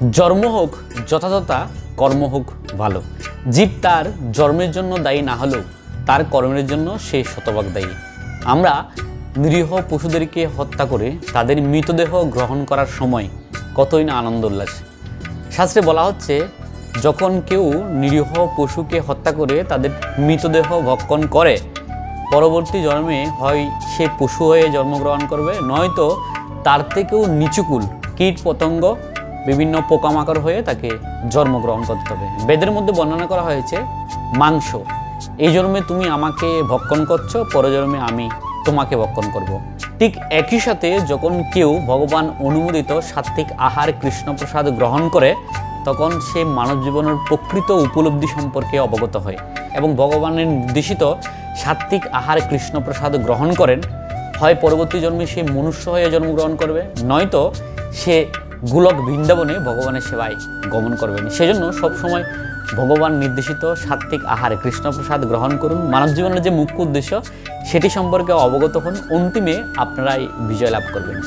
জন্ম হোক যথাযথা কর্ম হোক ভালো। জীব তার জন্মের জন্য দায়ী না হলেও তার কর্মের জন্য সে শতভাগ দায়ী। আমরা নিরীহ পশুদেরকে হত্যা করে তাদের মৃতদেহ গ্রহণ করার সময় কতই না আনন্দ উল্লাস। শাস্ত্রে বলা হচ্ছে, যখন কেউ নিরীহ পশুকে হত্যা করে তাদের মৃতদেহ ভক্ষণ করে, পরবর্তী জন্মে হয় সে পশু হয়ে জন্মগ্রহণ করবে, নয়তো তার থেকেও নিচুকুল কীট পতঙ্গ বিভিন্ন পোকামাকড় হয়ে তাকে জন্মগ্রহণ করতে হবে বেদের মধ্যে বর্ণনা করা হয়েছে, মাংস, এই জন্মে তুমি আমাকে ভক্ষণ করছ পরজন্মে আমি তোমাকে ভক্ষণ করব। ঠিক একই সাথে যখন কেউ ভগবান অনুমোদিত সাত্ত্বিক আহার কৃষ্ণপ্রসাদ গ্রহণ করে, তখন সে মানব জীবনের প্রকৃত উপলব্ধি সম্পর্কে অবগত হয় এবং ভগবানের নির্দেশিত সাত্ত্বিক আহার কৃষ্ণপ্রসাদ গ্রহণ করেন হয় পরবর্তী জন্মে সে মনুষ্য হয়ে জন্মগ্রহণ করবে, নয়তো সে গোলক বৃন্দাবনে ভগবানের সেবায় গমন করবেন। সেজন্য সবসময় ভগবান নির্দেশিত সাত্ত্বিক আহারে কৃষ্ণপ্রসাদ গ্রহণ করুন। মানব জীবনের যে মুখ্য উদ্দেশ্য, সেটি সম্পর্কে অবগত হন। অন্তিমে আপনারাই বিজয় লাভ করবেন।